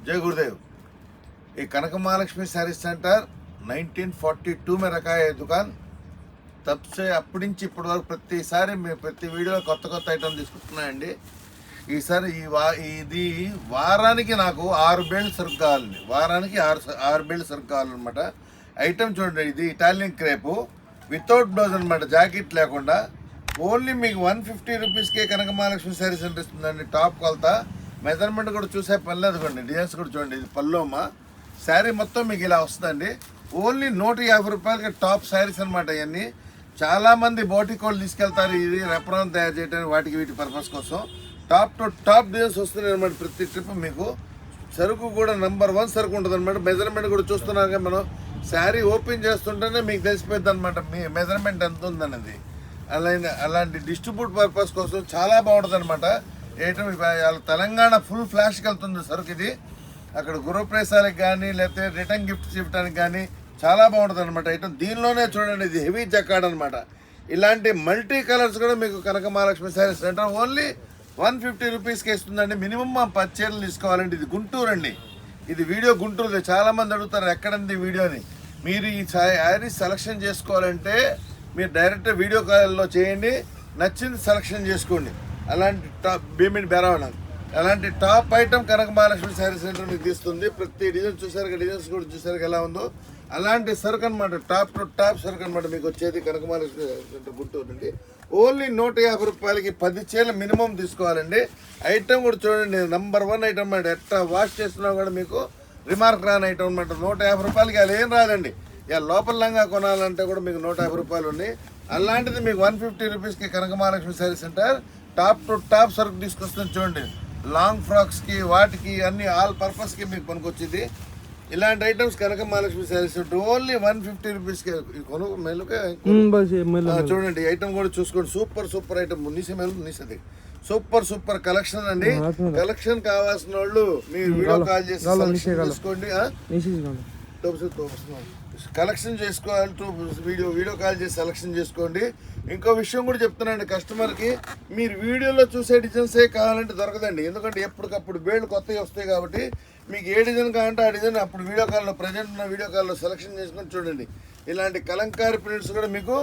जय गुरुदेव ये Kanak Mahalakshmi sari centre nineteen forty two में रखा है दुकान तब से అప్పటి నుంచి ఇప్పటి వరకు ప్రతిసారి మేము ప్రతి వీడియోలో కొత్త కొత్త ఐటమ్ తీసుకుంటున్నాయండి ఈసారి ఈ వా ఇది వారానికి నాకు ఆరు బేళ్ళు సరుకు కావాలండి వారానికి ఆరు స- ఆరు బేళ్ళు సరుకు కావాలన్నమాట ఐటమ్ చూడండి ఇది ఇటాలియన్ క్రేపు వితౌట్ బ్లౌజ్ అనమాట జాకెట్ లేకుండా ఓన్లీ మీకు వన్ ఫిఫ్టీ రూపీస్కే కనక మహాలక్ష్మి శారీ సెంటర్ ఇస్తుందండి టాప్ కొలత మెజర్మెంట్ కూడా చూసే పని లేదు డిజైన్స్ కూడా చూడండి ఇది పల్లోమా శారీ మొత్తం మీకు ఇలా వస్తుందండి. ఓన్లీ నూట యాభై రూపాయలకి టాప్ శారీస్ అనమాట ఇవన్నీ. చాలామంది బోటికోళ్ళు తీసుకెళ్తారు ఇది రెఫరెన్స్ తయారు చేయడానికి వాటికి వీటి పర్పస్ కోసం. టాప్ టు టాప్ డిజైన్స్ వస్తున్నాయి అనమాట ప్రతి ట్రిప్ మీకు. సరుకు కూడా నెంబర్ వన్ సరుకు ఉంటుంది అనమాట మెజర్మెంట్ కూడా చూస్తున్నాక మనం. శారీ ఓపెన్ చేస్తుంటేనే మీకు తెలిసిపోద్ది అనమాట మీ మెజర్మెంట్ ఎంత ఉందన్నది అలాగే అలాంటి డిస్ట్రిబ్యూట్ పర్పస్ కోసం చాలా బాగుంటుంది అనమాట ఏటం ఇవాళ తెలంగాణ ఫుల్ ఫ్లాష్కి వెళ్తుంది సరుకు ఇది. అక్కడ గృహప్రవేశాలకు కానీ లేకపోతే రిటర్న్ గిఫ్ట్స్ ఇవ్వడానికి కానీ చాలా బాగుంటుంది అనమాట ఐటమ్ దీనిలోనే చూడండి ఇది హెవీ జకాడ్ అనమాట ఇలాంటి మల్టీ కలర్స్ కూడా మీకు Kanaka Mahalakshmi sarees centre only one fifty రూపీస్కి ఇస్తుందండి. మినిమం మా పది చీరలు తీసుకోవాలండి. ఇది గుంటూరు అండి. ఇది వీడియో గుంటూరుది. చాలామంది అడుగుతారు ఎక్కడంది వీడియోని మీరు ఈ శారీ సెలక్షన్ చేసుకోవాలంటే మీరు డైరెక్ట్ వీడియో కాల్లో చేయండి. నచ్చింది సెలక్షన్ చేసుకోండి. అలాంటి టాప్ భీమిని బెరవన అలాంటి top item Kanaka Mahalakshmi saree centre మీకు తీస్తుంది. ప్రతి డిజైన్ చూసారు డిజైన్స్ కూడా చూసారు ఎలా ఉందో. అలాంటి సరుకు అనమాట టాప్ టు టాప్ సరుకు అనమాట మీకు వచ్చేది కనక మహాలక్ష్మి సెంటర్ గుంటూరు నుండి. ఓన్లీ నూట యాభై రూపాయలకి పది చీరలు మినిమం తీసుకోవాలండి. ఐటమ్ కూడా చూడండి నంబర్ వన్ ఐటమ్ అన్నమాట. ఎట్లా వాష్ చేస్తున్నా కూడా మీకు రిమార్క్ రాని ఐటమ్ అనమాట నూట యాభై రూపాయలకి అది ఏం రాదండి. ఇక లోపల లంగా కొనాలంటే కూడా మీకు నూట యాభై రూపాయలు ఉన్నాయి. అలాంటిది మీకు వన్ ఫిఫ్టీ రూపీస్కి Kanaka Mahalakshmi saree centre top to top సరుకు తీసుకొస్తుంది చూడండి. లాంగ్ ఫ్రాక్స్కి వాటికి అన్ని ఆల్ పర్పస్కి మీకు పనికొచ్చింది ఇలాంటి items Kanaka Mahalakshmi centre only one fifty రూపీస్కి కొను ఆ, చూడండి ఐటమ్ కూడా చూసుకోండి. సూపర్ సూపర్ ఐటమ్ నీసే మేలు నీసది సూపర్ సూపర్ కలెక్షన్ అండి. కలెక్షన్ కావాల్సిన వాళ్ళు మీరు వీడియో కాల్ చేసి సెలెక్షన్ కలెక్షన్ చేసుకోవాలంటూ వీడియో వీడియో కాల్ చేసి సెలెక్షన్ చేసుకోండి. ఇంకో విషయం కూడా చెప్తున్నానండి కస్టమర్కి మీరు వీడియోలో చూసే డిజైన్సే కావాలంటే దొరకదండి. ఎందుకంటే ఎప్పటికప్పుడు బేళ్ళు కొత్తవి వస్తాయి కాబట్టి మీకు ఏ డిజైన్ కావాలంటే ఆ డిజైన్ అప్పుడు వీడియో కాల్లో ప్రజెంట్ ఉన్న వీడియో కాల్లో సెలెక్షన్ చేసుకొని చూడండి. ఇలాంటి కలంకారీ ప్రింట్స్ కూడా మీకు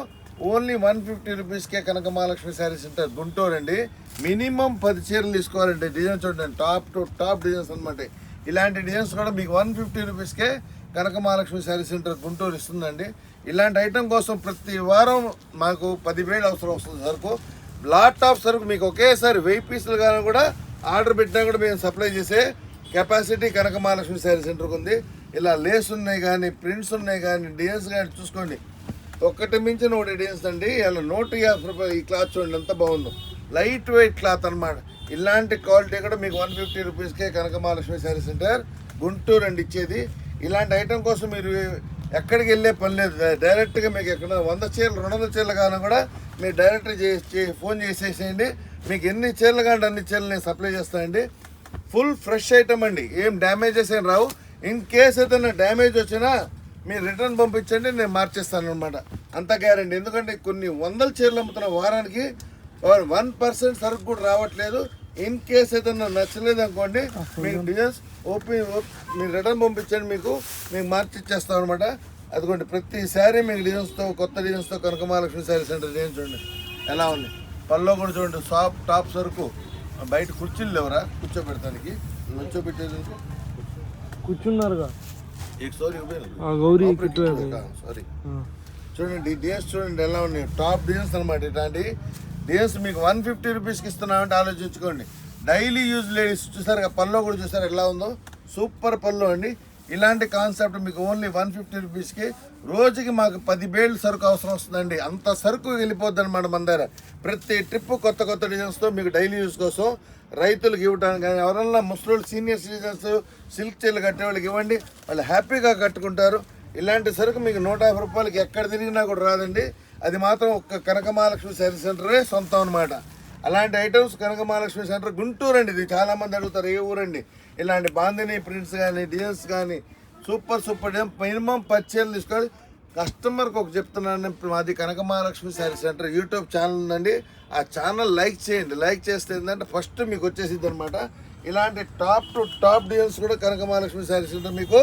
ఓన్లీ వన్ ఫిఫ్టీ రూపీస్కే కనక మహాలక్ష్మి శారీస్ ఉంటారు గుంటూరు అండి. మినిమం పది చీరలు తీసుకోవాలంటే డిజైన్ చూడండి. టాప్ టు టాప్ డిజైన్స్ అనమాట ఇలాంటి డిజైన్స్ కూడా మీకు వన్ ఫిఫ్టీ రూపీస్కే కనక మహాలక్ష్మి శారీ సెంటర్ గుంటూరు ఇస్తుందండి. ఇలాంటి ఐటెం కోసం ప్రతి వారం మాకు పదివేలు అవసరం వస్తుంది సరుకు లాట్ ఆఫ్ సరుకు మీకు ఒకేసారి వెయ్యి పీసులు కానీ కూడా ఆర్డర్ పెట్టినా కూడా మేము సప్లై చేసే కెపాసిటీ కనక మహాలక్ష్మి శారీ సెంటర్కి ఉంది. ఇలా లేస్ ఉన్నాయి కానీ ప్రింట్స్ ఉన్నాయి కానీ డిజైన్స్ కానీ చూసుకోండి. ఒక్కటి మించిన ఒకటి డిజైన్స్ అండి. ఇలా నూట యాభై రూపాయలు ఈ క్లాత్ చూడండి ఎంత బాగుందో. లైట్ వెయిట్ క్లాత్ అన్నమాట. ఇలాంటి క్వాలిటీ కూడా మీకు వన్ ఫిఫ్టీ రూపీస్కే కనక మహాలక్ష్మి శారీ సెంటర్ గుంటూరు అండి ఇచ్చేది. ఇలాంటి ఐటెం కోసం మీరు ఎక్కడికి వెళ్ళే పని లేదు. డైరెక్ట్గా మీకు ఎక్కడ వంద చీరలు రెండు వందల చీరలు కావాలన్నా కూడా మీరు డైరెక్ట్ చేసి ఫోన్ చేసేసేయండి. మీకు ఎన్ని చీరలు కావాలంటే అన్ని చీరలు నేను సప్లై చేస్తానండి. ఫుల్ ఫ్రెష్ ఐటమ్ అండి. ఏం డ్యామేజెస్ ఏం రావు. ఇన్ కేస్ ఏదైనా డ్యామేజ్ వచ్చినా మీరు రిటర్న్ పంపించండి నేను మార్చేస్తాను అనమాట అంత గ్యారంటీ. ఎందుకంటే కొన్ని వందల చీరలు అమ్ముతున్న వారానికి వన్ పర్సెంట్ సరుకు కూడా రావట్లేదు. ఇన్ కేస్ ఏదైనా నచ్చలేదు అనుకోండి మీకు డిజైన్స్ ఓపెన్ మీరు రిటర్న్ పంపించండి మీకు మీకు మార్చి ఇచ్చేస్తాం అనమాట అదిగోండి ప్రతి శారీ మీకు డిజైన్స్తో కొత్త డిజైన్స్తో Kanaka Mahalakshmi saree centre design చూడండి ఎలా ఉంది. పల్లో కూడా చూడండి సాప్ టాప్ సరుకు బయట కుర్చీలు లేవరా కూర్చోబెడతానికి నుంచోబెట్టేది కూర్చున్నారుగా. సారీ చూడండి డిఎస్ చూడండి ఎలా ఉన్నాయి. టాప్ డిజైన్స్ అనమాట ఇట్లాంటి డేస్ మీకు వన్ ఫిఫ్టీ రూపీస్కి ఇస్తున్నామంటే ఆలోచించుకోండి. డైలీ యూజ్ లేడీస్ చూసారు పల్లో కూడా చూసారు ఎలా ఉందో? సూపర్ పల్లో అండి. ఇలాంటి కాన్సెప్ట్ మీకు ఓన్లీ వన్ ఫిఫ్టీ రూపీస్కి. రోజుకి మాకు పది బేళ్ళు సరుకు అవసరం వస్తుందండి. అంత సరుకు వెళ్ళిపోద్ది అనమాట మన దగ్గర. ప్రతి ట్రిప్ కొత్త కొత్త డిజైన్స్తో మీకు డైలీ యూజ్ కోసం రైతులకు ఇవ్వడానికి కానీ ఎవరన్నా ముసలి సీనియర్ సిటిజన్స్ సిల్క్ చీరలు కట్టే వాళ్ళకి ఇవ్వండి. వాళ్ళు హ్యాపీగా కట్టుకుంటారు. ఇలాంటి సరుకు మీకు నూట యాభై రూపాయలకి ఎక్కడ తిరిగినా కూడా రాదండి. అది మాత్రం ఒక్క కనక మహాలక్ష్మి శారీ సెంటరే సొంతం అనమాట అలాంటి ఐటమ్స్ కనక మహాలక్ష్మి సెంటర్ గుంటూరు అండి ఇది. చాలా మంది అడుగుతారు ఏ ఊరండి? ఇలాంటి బాందిని ప్రింట్స్ కానీ డిజైన్స్ కానీ సూపర్ సూపర్ డిజైన్ మినిమం పచ్చేలు తీసుకోవాలి. కస్టమర్కి ఒక చెప్తున్నాను మాది Kanaka Mahalakshmi sari centre YouTube channel ఉందండి. ఆ ఛానల్ లైక్ చేయండి. లైక్ చేస్తే ఏంటంటే ఫస్ట్ మీకు వచ్చేసింది అనమాట ఇలాంటి టాప్ టు టాప్ డిజైన్స్ కూడా కనక మహాలక్ష్మి శారీ సెంటర్ మీకు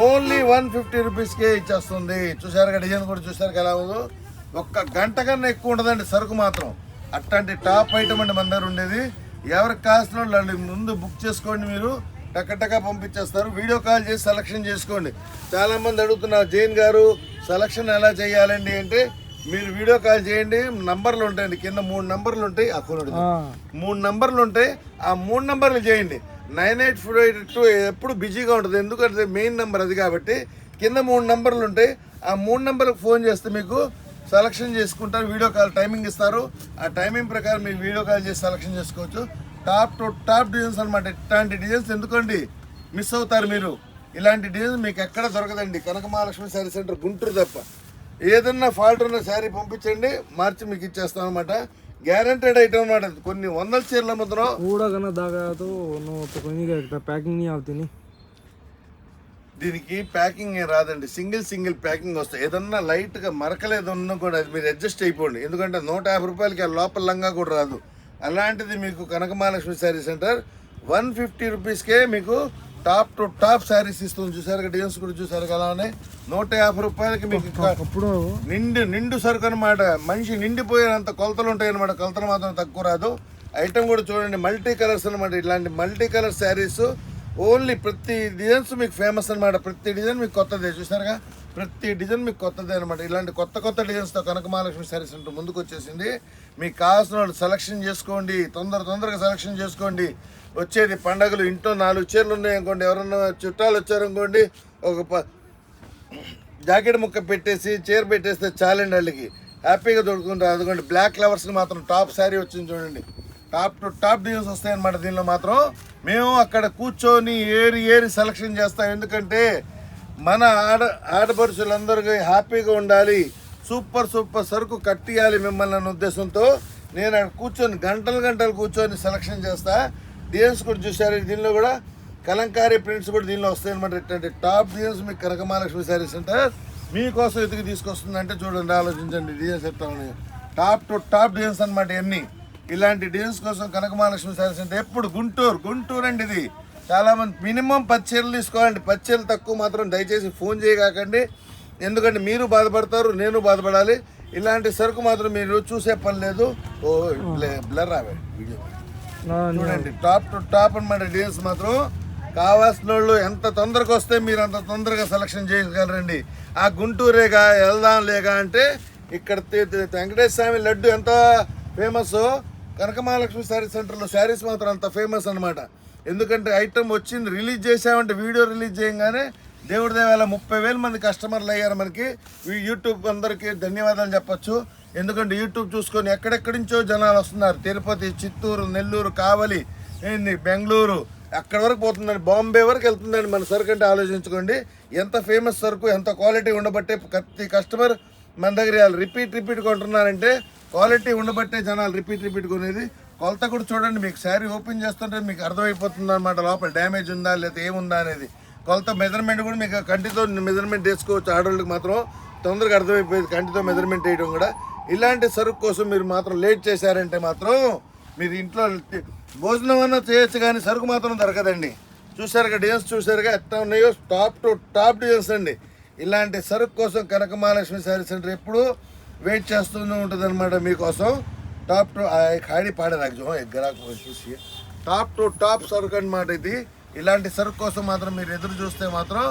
ఓన్లీ వన్ ఫిఫ్టీ రూపీస్కే ఇచ్చేస్తుంది. చూసారు డిజైన్ కూడా చూసారు ఎలా ఉందో ఒక్క గంట కన్నా ఎక్కువ ఉండదండి సరుకు మాత్రం. అట్లాంటి టాప్ ఐటమ్ అండి మన దగ్గర ఉండేది. ఎవరికి కావాల్సిన వాళ్ళు ముందు బుక్ చేసుకోండి మీరు. టక్కటక్క పంపించేస్తారు. వీడియో కాల్ చేసి సెలక్షన్ చేసుకోండి. చాలా మంది అడుగుతున్నారు జైన్ గారు సెలక్షన్ ఎలా చేయాలండి అంటే మీరు వీడియో కాల్ చేయండి. నంబర్లు ఉంటాయండి కింద మూడు నంబర్లు ఉంటాయి. ఆ, మూడు నంబర్లు ఉంటాయి ఆ మూడు నంబర్లు చేయండి. Nine eight four eight two ఎప్పుడు బిజీగా ఉంటుంది. ఎందుకంటే మెయిన్ నెంబర్ అది కాబట్టి కింద మూడు నెంబర్లు ఉంటాయి ఆ మూడు నెంబర్లకు ఫోన్ చేస్తే మీకు సెలక్షన్ చేసుకుంటారు. వీడియో కాల్ టైమింగ్ ఇస్తారు. ఆ టైమింగ్ ప్రకారం మీరు వీడియో కాల్ చేసి సెలక్షన్ చేసుకోవచ్చు. టాప్ టు టాప్ డిజైన్స్ అనమాట ఇట్లాంటి డిజైన్స్ ఎందుకండి? మిస్ అవుతారు మీరు. ఇలాంటి డిజైన్స్ మీకు ఎక్కడ దొరకదండి. కనక మహాలక్ష్మి శారీ సెంటర్ గుంటూరు తప్ప. ఏదన్నా ఫాల్ట్ ఉన్న శారీ పంపించండి. మార్చి మీకు ఇచ్చేస్తాం అనమాట ಗ್ಯಾರಂಟೆಡ್ ఐటమ్ కొన్ని వందల చీరలు ಸೇರ್ಲ ಮಾತ್ರ ಊಡಗನದಾಗ ಅದು కొన్ని ప్యాకింగ్ అవుతుంది దీనికి ప్యాకింగ్ రాదండి. సింగిల్ సింగిల్ ప్యాకింగ్ వస్తాయి. ఏదన్నా లైట్గా మరకలు కూడా అది మీరు అడ్జస్ట్ అయిపోండి. ఎందుకంటే నూట యాభై రూపాయలకి ఆ లోపల లంగా కూడా రాదు. అలాంటిది మీకు Kanaka Mahalakshmi sari centre one fifty రూపీస్కే మీకు టాప్ టు టాప్ శారీస్ ఇస్తుంది చూసారు డిజైన్స్ కూడా చూసారు కదా అలానే నూట యాభై రూపాయలకి మీకు ఇక్కడ అప్పుడు నిండు నిండు సరుకు అనమాట మనిషి నిండిపోయేంత కొలతలు ఉంటాయి అనమాట కొలతలు మాత్రం తక్కువ రాదు. ఐటమ్ కూడా చూడండి మల్టీ కలర్స్ అనమాట ఇట్లాంటి మల్టీ కలర్ శారీస్ ఓన్లీ ప్రతి డిజైన్స్ మీకు ఫేమస్ అనమాట ప్రతి డిజైన్ మీకు కొత్తదే. చూసారుగా? ప్రతి డిజైన్ మీకు కొత్తదే అనమాట ఇలాంటి కొత్త కొత్త డిజైన్స్తో కనక మహాలక్ష్మి శారీస్ అంటూ ముందుకు వచ్చేసింది. మీకు కావాల్సిన వాళ్ళు సెలక్షన్ చేసుకోండి. తొందర తొందరగా సెలక్షన్ చేసుకోండి. వచ్చేది పండగలు ఇంట్లో నాలుగు చీరలు ఉన్నాయి అనుకోండి ఎవరన్నా చుట్టాలు వచ్చారనుకోండి ఒక ప జాకెట్ ముక్క పెట్టేసి చీర పెట్టేస్తే చాలండి వాళ్ళకి. హ్యాపీగా దొరుకుతుంటారు అదిగోండి బ్లాక్ ఫ్లవర్స్కి మాత్రం టాప్ శారీ వచ్చింది చూడండి. టాప్ టు టాప్ డిజైన్స్ వస్తాయన్నమాట దీనిలో మాత్రం. మేము అక్కడ కూర్చొని ఏరి ఏరి సెలక్షన్ చేస్తాం. ఎందుకంటే మన ఆడ ఆడపరుషులందరికీ హ్యాపీగా ఉండాలి. సూపర్ సూపర్ సరుకు కట్టియాలి మిమ్మల్ని అన్న ఉద్దేశంతో. నేను అక్కడ కూర్చొని గంటలు గంటలు కూర్చొని సెలక్షన్ చేస్తా. డిజైన్స్ కూడా చూసారు దీనిలో కూడా కలంకారీ ప్రింట్స్ కూడా దీనిలో వస్తాయి అనమాట ఇట్లాంటి టాప్ డిజైన్స్ మీకు కనకమహాలక్ష్మి శారీస్ సెంటర్ మీకోసం ఎతికి తీసుకొస్తుంది అంటే చూడండి ఆలోచించండి. డిజైన్స్ ఎట్లా ఉన్నాయి? టాప్ టు టాప్ డిజైన్స్ అనమాట ఇవన్నీ. ఇలాంటి డిజైన్స్ కోసం కనకమహాలక్ష్మి శారీస్ సెంటర్ ఎప్పుడు గుంటూరు గుంటూరు అండి ఇది. చాలామంది మినిమం పది చీరలు తీసుకోవాలండి. పది చీరలు తక్కువ మాత్రం దయచేసి ఫోన్ చేయకండి ఎందుకంటే మీరు బాధపడతారు నేను బాధపడాలి. ఇలాంటి సరుకు మాత్రం మీరు చూసే పని లేదు. ఓ బ్లర్ రావే వీడియో. చూడండి టాప్ టు టాప్ అనమాట డీల్స్ మాత్రం. కావాల్సిన వాళ్ళు ఎంత తొందరగా వస్తే మీరు అంత తొందరగా సెలక్షన్ చేయగలరండి. ఆ గుంటూరేగా వెళ్దాం లేగా అంటే ఇక్కడ వెంకటేశ్వర స్వామి లడ్డు ఎంత ఫేమస్? కనకమహాలక్ష్మి శారీ సెంటర్లో శారీస్ మాత్రం అంత ఫేమస్ అన్నమాట. ఎందుకంటే ఐటమ్ వచ్చింది రిలీజ్ చేసామంటే వీడియో రిలీజ్ చేయగానే దేవుడి దేవాల ముప్పై వేల మంది కస్టమర్లు అయ్యారు మనకి. యూట్యూబ్ అందరికీ ధన్యవాదాలు చెప్పొచ్చు. ఎందుకంటే యూట్యూబ్ చూసుకొని ఎక్కడెక్కడి నుంచో జనాలు వస్తున్నారు. తిరుపతి చిత్తూరు నెల్లూరు కావలి ఏంది బెంగళూరు. అక్కడ వరకు పోతుందండి. బాంబే వరకు వెళ్తుందండి మన సరుకు అంటే ఆలోచించుకోండి. ఎంత ఫేమస్ సరుకు ఎంత క్వాలిటీ ఉండబట్టే ప్రతి కస్టమర్ మన దగ్గర వాళ్ళు రిపీట్ రిపీట్ కొంటున్నారంటే క్వాలిటీ ఉండబట్టే జనాలు రిపీట్ రిపీట్ కొనేది. కొలత కూడా చూడండి మీకు శారీ ఓపెన్ చేస్తుంటే మీకు అర్థమైపోతుంది అనమాట లోపల డ్యామేజ్ ఉందా లేదా ఏముందా అనేది. కొలత మెజర్మెంట్ కూడా మీకు కంటితో మెజర్మెంట్ వేసుకోవచ్చు. ఆడవాళ్ళకి మాత్రం తొందరగా అర్థమైపోయేది కంటితో మెజర్మెంట్ వేయడం కూడా. ఇలాంటి సరుకు కోసం మీరు మాత్రం లేట్ చేశారంటే మాత్రం మీరు ఇంట్లో భోజనం అన్నా చేయొచ్చు కానీ సరుకు మాత్రం దొరకదండి. చూసారుగా డిజైన్స్ చూసారుగా ఎట్లా ఉన్నాయో? టాప్ టు టాప్ డిజైన్స్ అండి. ఇలాంటి సరుకు కోసం కనక మహాలక్ష్మి శారీ సెంటర్ ఎప్పుడు వెయిట్ చేస్తూనే ఉంటుంది అనమాట మీకోసం టాప్ టు ఖాళీ పాడే రాజ్యం ఎగ్గరా చూసి. టాప్ టు టాప్ సరుకు అనమాట ఇది. ఇలాంటి సరుకు కోసం మాత్రం మీరు ఎదురు చూస్తే మాత్రం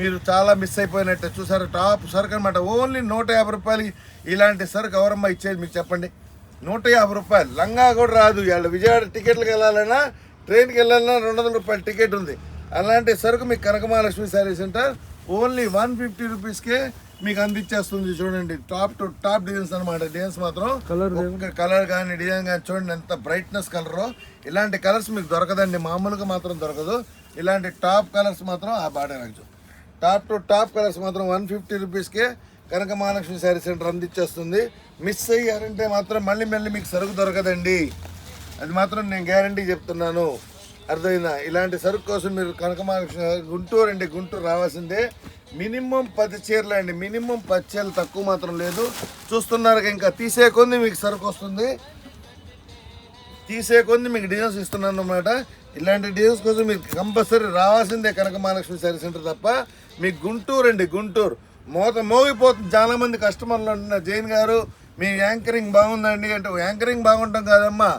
మీరు చాలా మిస్ అయిపోయినట్టే. చూసారు టాప్ సరుకు అనమాట ఓన్లీ నూట యాభై రూపాయలకి ఇలాంటి సరుకు ఎవరమ్మా ఇచ్చేది మీకు చెప్పండి. నూట యాభై రూపాయలు. లంగా కూడా రాదు. ఇవాళ విజయవాడ టికెట్లకు వెళ్ళాలన్నా ట్రైన్కి వెళ్ళాలన్నా రెండు వందల రూపాయల టికెట్ ఉంది. అలాంటి సరుకు మీకు Kanaka Mahalakshmi sari centre only one fifty రూపీస్కే మీకు అందించేస్తుంది చూడండి. టాప్ టు టాప్ డిజైన్స్ అనమాట డిజైన్స్ మాత్రం కలర్ కలర్ కానీ డిజైన్ కానీ చూడండి ఎంత బ్రైట్నెస్ కలర్ ఇలాంటి కలర్స్ మీకు దొరకదండి. మామూలుగా మాత్రం దొరకదు. ఇలాంటి టాప్ కలర్స్ మాత్రం ఆ బాడే రాజు టాప్ టు టాప్ కలర్స్ మాత్రం వన్ ఫిఫ్టీ రూపీస్కే కనక మహాలక్ష్మి శారీ సెంటర్ అందించేస్తుంది. మిస్ అయ్యారంటే మాత్రం మళ్ళీ మళ్ళీ మీకు సరుకు దొరకదండి. అది మాత్రం నేను గ్యారంటీ చెప్తున్నాను. అర్థమైందా? ఇలాంటి సరుకు కోసం మీరు కనక మహాలక్ష్మి గుంటూరు అండి గుంటూరు రావాల్సిందే. మినిమం పది చీరలు అండి. మినిమం పది చీరలు తక్కువ మాత్రం లేదు. చూస్తున్నారు ఇంకా తీసే మీకు సరుకు వస్తుంది. తీసే కొద్ది మీకు డిజైన్స్ ఇస్తున్నాను అనమాట ఇలాంటి డిజైన్స్ కోసం మీరు కంపల్సరీ రావాల్సిందే కనక మహాలక్ష్మి శారీ సెంటర్ తప్ప. మీ గుంటూరు అండి గుంటూరు. మోత మోగిపోతుంది. చాలా మంది కస్టమర్లు అంటున్నారు జైన్ గారు మీ యాంకరింగ్ బాగుందండి. అంటే యాంకరింగ్ బాగుంటాం కాదమ్మా.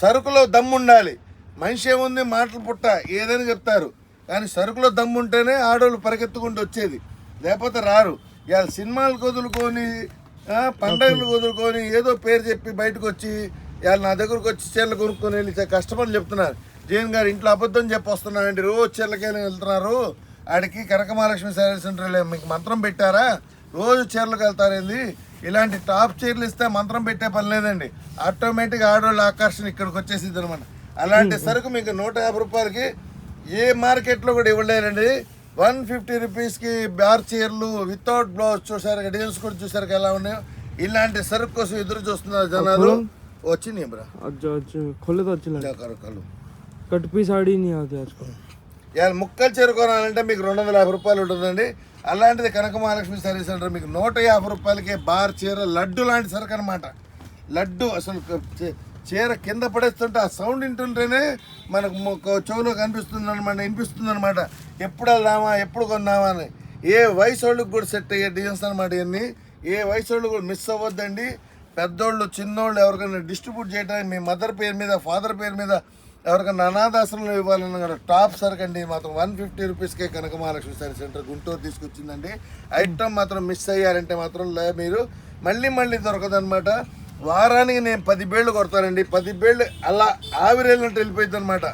సరుకులో దమ్ము ఉండాలి. మనిషి ఏముంది? మాటలు పుట్ట. ఏదని చెప్తారు. కానీ సరుకులో దమ్ము ఉంటేనే ఆడవాళ్ళు పరిగెత్తుకుంటూ వచ్చేది. లేకపోతే రారు. ఇవాళ సినిమాలు వదులుకొని పండగలు వదులుకొని ఏదో పేరు చెప్పి బయటకు వచ్చి ఇవాళ నా దగ్గరకు వచ్చి చీరలు కొనుక్కొని వెళ్ళి కస్టమర్లు చెప్తున్నారు. జైన్ గారు ఇంట్లో అబద్ధం చెప్పి వస్తున్నారండి రోజు చీరలకైనా వెళ్తున్నారు. ఆడికి కనక మహాలక్ష్మి శారీ సెంటర్లో మీకు మంత్రం పెట్టారా? రోజు చీరలకు వెళ్తారేంది ఇలాంటి టాప్ చీరలు ఇస్తే మంత్రం పెట్టే పని లేదండి. ఆటోమేటిక్ ఆడవాళ్ళ ఆకర్షణ ఇక్కడికి వచ్చేసింది అనమాట అలాంటి సరుకు మీకు నూట యాభై రూపాయలకి ఏ మార్కెట్లో కూడా ఇవ్వలేరండి. వన్ ఫిఫ్టీ రూపీస్కి బార్ చీరలు వితౌట్ బ్లౌజ్ చూసారు డిజైన్స్ కూడా చూసారు ఎలా ఉన్నాయో. ఇలాంటి సరుకు కోసం ఎదురు చూస్తున్నారు జనాలు. వచ్చినాయి బ్రా अच्छा अच्छा खोले तो अच्छी लगे కలు कट पी साड़ी नहीं आती आजकल ఇవాళ ముక్కలు చీర కొనాలంటే మీకు రెండు వందల యాభై రూపాయలు ఉంటుందండి అలాంటిది కనక మహాలక్ష్మి సర్వీస్ సెంటర్ మీకు నూట యాభై రూపాయలకి బార్ చీర లడ్డు లాంటి సరుకు అనమాట లడ్డు అసలు క- చీ- చీర కింద పడేస్తుంటే ఆ సౌండ్ వింటుంటేనే మనకు మొ- కొ- చెవులో కనిపిస్తుంది అనమాట వినిపిస్తుంది అనమాట ఎప్పుడు వెళ్దామా ఎప్పుడు కొందామా అని ఏ వయసు వాళ్ళకి కూడా సెట్ అయ్యే డిజైన్స్ అనమాట ఇవన్నీ ఏ వయసు వాళ్ళు కూడా మిస్ అవ్వద్దండి పెద్దోళ్ళు చిన్నోళ్ళు ఎవరికైనా డిస్ట్రిబ్యూట్ చేయడానికి మీ మదర్ పేరు మీద ఫాదర్ పేరు మీద ఎవరికైనా అనాథాశ్రమంలో ఇవ్వాలన్న కూడా టాప్ సరుకు అండి మాత్రం వన్ ఫిఫ్టీ రూపీస్కే కనక మహాలక్ష్మి సారీ సెంటర్ గుంటూరు తీసుకొచ్చిందండి. ఐటమ్ మాత్రం మిస్ అయ్యారంటే మాత్రం లే- మీరు మళ్ళీ మళ్ళీ దొరకదనమాట వారానికి నేను పది బేళ్ళు కొడతానండి. పది బేళ్ళు అలా ఆవిరి వెళ్ళినట్టు వెళ్ళిపోయింది అనమాట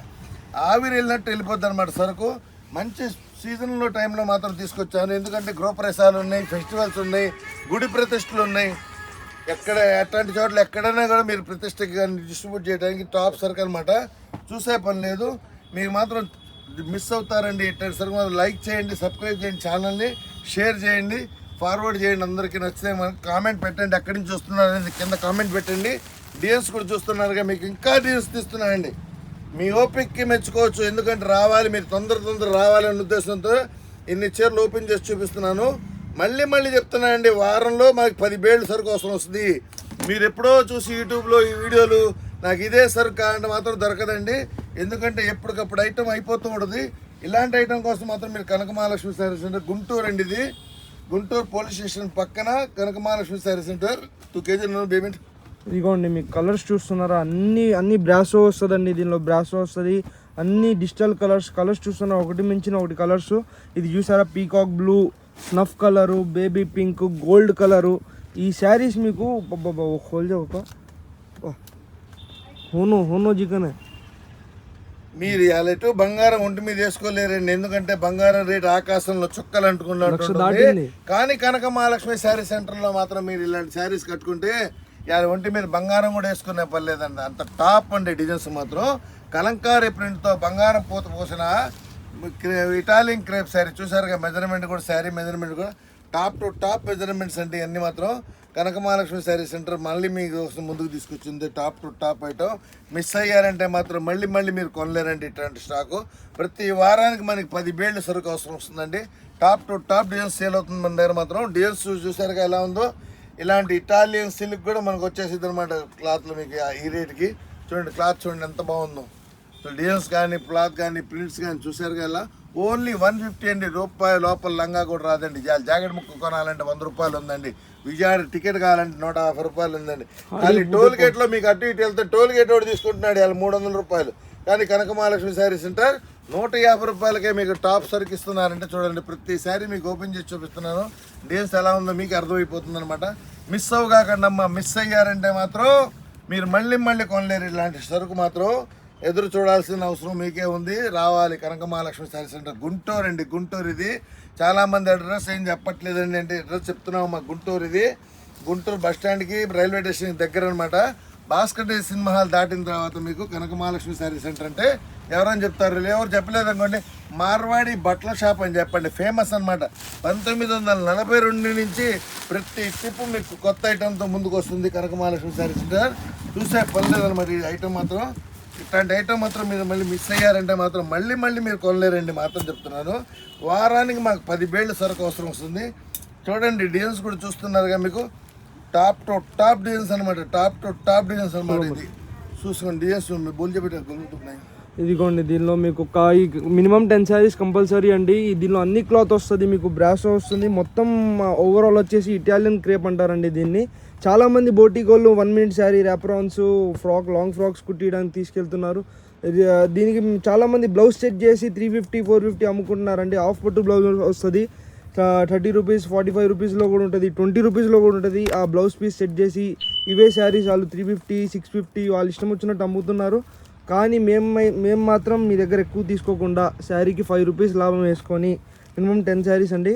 ఆవిరి వెళ్ళినట్టు వెళ్ళిపోద్ది అనమాట సరుకు. మంచి సీజన్లో టైంలో మాత్రం తీసుకొచ్చాను. ఎందుకంటే గృహప్రవేశాలు ఉన్నాయి ఫెస్టివల్స్ ఉన్నాయి గుడి ప్రతిష్టలు ఉన్నాయి. ఎక్కడ అట్లాంటి చోట్ల ఎక్కడైనా కూడా మీరు ప్రతిష్టకి కానీ డిస్ట్రిబ్యూట్ చేయడానికి టాప్ సరుకు అనమాట చూసే పని లేదు. మీకు మాత్రం మిస్ అవుతారండి. ఇట్లాంటి సరుకు మాత్రం లైక్ చేయండి సబ్స్క్రైబ్ చేయండి ఛానల్ని షేర్ చేయండి ఫార్వర్డ్ చేయండి అందరికీ నచ్చితే మనకు కామెంట్ పెట్టండి. ఎక్కడి నుంచి వస్తున్నారు కింద కామెంట్ పెట్టండి. డిఎన్స్ కూడా చూస్తున్నారుగా మీకు ఇంకా డిఎన్స్ తీస్తున్నాయండి. మీ ఓపిక్కి మెచ్చుకోవచ్చు. ఎందుకంటే రావాలి మీరు తొందర తొందర రావాలి ఉద్దేశంతో ఇన్ని చీరలు ఓపెన్ చేసి చూపిస్తున్నాను. మళ్ళీ మళ్ళీ చెప్తున్నానండి వారంలో మాకు పది బేళ్ళు సరుకు అవసరం వస్తుంది. మీరు ఎప్పుడో చూసి యూట్యూబ్లో ఈ వీడియోలు నాకు ఇదే సరుకు కావాలంటే మాత్రం దొరకదండి. ఎందుకంటే ఎప్పటికప్పుడు ఐటెం అయిపోతూ ఉంటుంది. ఇలాంటి ఐటమ్ కోసం మాత్రం మీరు కనక మహాలక్ష్మి శారీ సెంటర్ గుంటూరు అండి ఇది. గుంటూరు పోలీస్ స్టేషన్ పక్కన Kanaka Mahalakshmi sari centre. Two KG payment ఇదిగోండి మీకు కలర్స్ చూస్తున్నారా? అన్ని అన్ని బ్రాసో వస్తుందండి దీనిలో. బ్రాసో వస్తుంది. అన్ని డిజిటల్ కలర్స్ కలర్స్ చూస్తున్నా ఒకటి మించిన ఒకటి కలర్స్. ఇది చూసారా? Peacock blue. Snuff colour baby pink gold colour. ఈ శారీస్ మీకు హోల్ ఒక హోనో హోనో చికెన్ మీరు ఎటు బంగారం ఒంటి మీద వేసుకోలేరండి. ఎందుకంటే బంగారం రేటు ఆకాశంలో చుక్కలు. దాటింది. కానీ కనక మహాలక్ష్మి శారీ సెంటర్లో మాత్రం మీరు ఇలాంటి శారీస్ కట్టుకుంటే ఇవాళ ఒంటి మీద బంగారం కూడా వేసుకునే పని లేదండి. అంత టాప్ అండి డిజైన్స్ మాత్రం. కలంకారీ ప్రింట్తో బంగారం పూత పోసిన ఇటాలియన్ క్రేప్ శారీ చూసారుగా మెజర్మెంట్ కూడా శారీ మెజర్మెంట్ కూడా. టాప్ టు టాప్ మెజర్మెంట్స్ అంటే ఇవన్నీ మాత్రం కనక మహాలక్ష్మి శారీ సెంటర్ మళ్ళీ మీకు ముందుకు తీసుకొచ్చింది. Top to top item miss అయ్యారంటే మాత్రం మళ్ళీ మళ్ళీ మీరు కొనలేరండి ఇట్లాంటి స్టాకు ప్రతి వారానికి మనకి పది బేళ్ళు సరుకు అవసరం వస్తుందండి. Top to top designs sale అవుతుంది మన దగ్గర మాత్రం. డిజైన్స్ చూసారుగా ఎలా ఉందో? ఇలాంటి ఇటాలియన్ సిల్క్ కూడా మనకు వచ్చేసింది అనమాట క్లాత్లు మీకు ఆ- ఈ రేట్కి చూడండి క్లాత్ చూడండి ఎంత బాగుందో. సో డిజైన్స్ కానీ క్లాత్ కానీ ప్రింట్స్ కానీ చూసారు కదా ఓన్లీ వన్ ఫిఫ్టీ అండి. రూపాయి లోపల లంగా కూడా రాదండి. జాకెట్ ముక్క కొనాలంటే వంద రూపాయలు ఉందండి. విజయవాడ టికెట్ కావాలంటే నూట యాభై రూపాయలు ఉందండి. కానీ టోల్ గేట్లో మీకు అటు ఇటు వెళ్తే టోల్ గేట్ ఒకటి తీసుకుంటున్నాడు ఇవాళ మూడు వందల రూపాయలు. కానీ కనక మహాలక్ష్మి శారీ సెంటర్ నూట యాభై రూపాయలకే మీకు టాప్ సరుకు ఇస్తున్నారంటే చూడండి. ప్రతి శారీ మీకు ఓపెన్ చేసి చూపిస్తున్నాను. డిజైన్స్ ఎలా ఉందో మీకు అర్థమైపోతుంది అనమాట మిస్ అవ్వగాకండి అమ్మా మిస్ అయ్యారంటే మాత్రం మీరు మళ్ళీ మళ్ళీ కొనలేరు ఇలాంటి సరుకు మాత్రం. ఎదురు చూడాల్సిన అవసరం మీకే ఉంది. రావాలి కనక మహాలక్ష్మి శారీ సెంటర్ గుంటూరు అండి గుంటూరు ఇది. చాలామంది అడ్రస్ ఏం చెప్పట్లేదండి అంటే అడ్రస్ చెప్తున్నాం మా గుంటూరు ఇది. గుంటూరు బస్ స్టాండ్కి రైల్వే స్టేషన్ దగ్గర అనమాట భాస్కర్ సినిమా హాల్ దాటిన తర్వాత మీకు కనక మహాలక్ష్మి శారీ సెంటర్ అంటే ఎవరని చెప్తారు? ఎవరు చెప్పలేదు అనుకోండి మార్వాడి బట్టల షాప్ అని చెప్పండి. ఫేమస్ అన్నమాట. పంతొమ్మిది వందల నలభై రెండు నుంచి ప్రతి టిప్పు మీకు కొత్త ఐటెంతో ముందుకు వస్తుంది కనక మహాలక్ష్మి శారీ సెంటర్. చూసే పర్లేదు అనమాట ఈ ఐటమ్ మాత్రం. ఇట్లాంటి ఐటమ్ మాత్రం మీరు మళ్ళీ మిస్ అయ్యారంటే మాత్రం మళ్ళీ మళ్ళీ మీరు కొనలేరండి మాత్రం చెప్తున్నాను. వారానికి మాకు పది బేళ్ళు సరుకు అవసరం వస్తుంది. చూడండి డిజైన్స్ కూడా చూస్తున్నారుగా మీకు. టాప్ టు టాప్ డిజైన్స్ అనమాట టాప్ టు టాప్ డిజైన్స్ అనమాట ఇది. చూసుకోండి డిజైన్స్ బోల్ చెప్పి ఇదిగోండి దీనిలో మీకు ఒక మినిమం టెన్ శారీస్ కంపల్సరీ అండి. దీనిలో అన్ని క్లాత్ వస్తుంది మీకు బ్రాస్ వస్తుంది. మొత్తం ఓవరాల్ వచ్చేసి ఇటాలియన్ క్రేప్ అంటారండి దీన్ని. చాలామంది బోటికోళ్ళు వన్ మినిట్ శారీ ర్యాప్రాన్స్ ఫ్రాక్ లాంగ్ ఫ్రాక్స్ కుట్టియడానికి తీసుకెళ్తున్నారు. దీనికి చాలామంది బ్లౌజ్ సెట్ చేసి త్రీ ఫిఫ్టీ ఫోర్ ఫిఫ్టీ అమ్ముకుంటున్నారండి. హాఫ్ పట్టు బ్లౌజ్ వస్తుంది. థర్టీ రూపీస్ ఫార్టీ ఫైవ్ రూపీస్లో కూడా ఉంటుంది. ట్వంటీ రూపీస్లో కూడా ఉంటుంది. ఆ బ్లౌజ్ పీస్ సెట్ చేసి ఇవే శారీస్ వాళ్ళు త్రీ ఫిఫ్టీ సిక్స్ ఫిఫ్టీ వాళ్ళు ఇష్టం వచ్చినట్టు అమ్ముతున్నారు. కానీ మేము మేము మాత్రం మీ దగ్గర ఎక్కువ తీసుకోకుండా శారీకి ఫైవ్ రూపీస్ లాభం వేసుకొని మినిమం టెన్ శారీస్ అండి.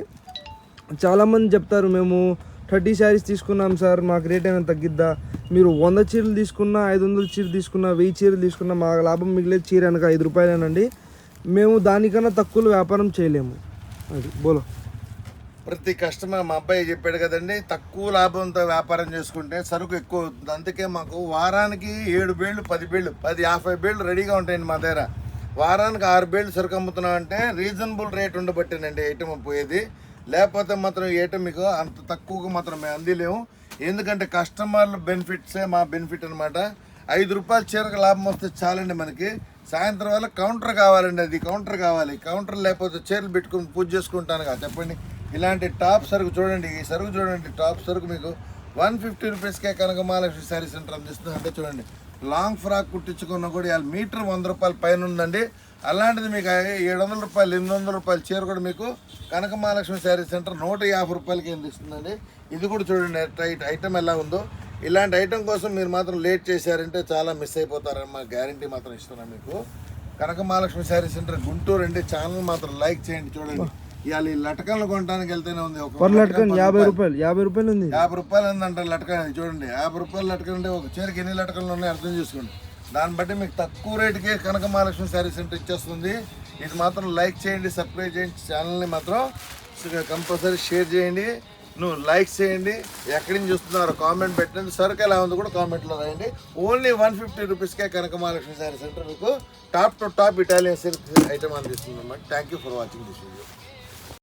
చాలామంది చెప్తారు మేము థర్టీ శారీస్ తీసుకున్నాం సార్ మాకు రేట్ అయినా తగ్గిద్దా? మీరు వంద చీరలు తీసుకున్నా ఐదు వందల చీర తీసుకున్నా వెయ్యి చీరలు తీసుకున్నా మా లాభం మిగిలేదు చీర అనక ఐదు రూపాయలేనండి. మేము దానికన్నా తక్కువ వ్యాపారం చేయలేము. అది బోలో. ప్రతి కస్టమర్ మా అబ్బాయి చెప్పాడు కదండి తక్కువ లాభంతో వ్యాపారం చేసుకుంటే సరుకు ఎక్కువ అవుతుంది. అందుకే మాకు వారానికి ఏడు బేళ్ళు పది బేళ్ళు పది యాభై బేళ్ళు రెడీగా ఉంటాయండి మా దగ్గర. వారానికి ఆరు బేళ్ళు సరుకు అమ్ముతున్నాం అంటే రీజనబుల్ రేట్ ఉండబట్టేనండి ఐటమ్ పోయేది. లేకపోతే మాత్రం ఏటో మీకు అంత తక్కువగా మాత్రం మేము అందిలేము. ఎందుకంటే కస్టమర్ల బెనిఫిట్సే మా బెనిఫిట్ అనమాట ఐదు రూపాయల చీరకు లాభం వస్తే చాలండి మనకి. సాయంత్రం వల్ల కౌంటర్ కావాలండి అది కౌంటర్ కావాలి. కౌంటర్ లేకపోతే చీరలు పెట్టుకుని పూజ చేసుకుంటాను కదా చెప్పండి. ఇలాంటి టాప్ సరుకు చూడండి ఈ సరుకు చూడండి టాప్ సరుకు మీకు వన్ ఫిఫ్టీ రూపీస్కే కనుక మహాలక్ష్మి శారీ సెంటర్ అందిస్తుంది అంటే చూడండి. లాంగ్ ఫ్రాక్ కుట్టించుకున్న కూడా ఇవాళ మీటర్ వంద రూపాయల పైన ఉందండి. అలాంటిది మీకు ఏడు వందల రూపాయలు ఎనిమిది వందల రూపాయల చీర కూడా మీకు కనక మహాలక్ష్మి శారీ సెంటర్ నూట యాభై రూపాయలకి అందిస్తుందండి ఇది కూడా చూడండి టైట్ ఐటమ్ ఎలా ఉందో. ఇలాంటి ఐటమ్ కోసం మీరు మాత్రం లేట్ చేశారంటే చాలా మిస్ అయిపోతారని మా గ్యారంటీ మాత్రం ఇస్తున్నాను మీకు. కనక మహాలక్ష్మి శారీ సెంటర్ గుంటూరు అండి ఛానల్ మాత్రం లైక్ చేయండి చూడండి. ఇవాళ ఈ లటకన్లు కొనడానికి వెళ్తేనే ఉంది ఒక లట్కన్ యాభై రూపాయలు. యాభై రూపాయలు ఉంది. యాభై రూపాయలు ఉందంట లటకన్ చూడండి. యాభై రూపాయలు లటకన్ అంటే ఒక చీరకి ఎన్ని లటకన్లు ఉన్నాయి అర్థం చేసుకోండి. దాన్ని బట్టి మీకు తక్కువ రేటుకే కనక మహాలక్ష్మి శారీ సెంటర్ ఇచ్చేస్తుంది. ఇది మాత్రం లైక్ చేయండి సబ్స్క్రైబ్ చేయండి ఛానల్ని మాత్రం కంపల్సరీ షేర్ చేయండి. నువ్వు లైక్ చేయండి ఎక్కడి నుంచి చూస్తున్నారో కామెంట్ పెట్టండి సరుకు ఎలా ఉందో కూడా కామెంట్లో రాయండి. ఓన్లీ వన్ ఫిఫ్టీ రూపీస్కే కనక మహాలక్ష్మి శారీ సెంటర్ మీకు top to top Italian silk item అందిస్తుంది అన్నమాట. Thank you for watching this video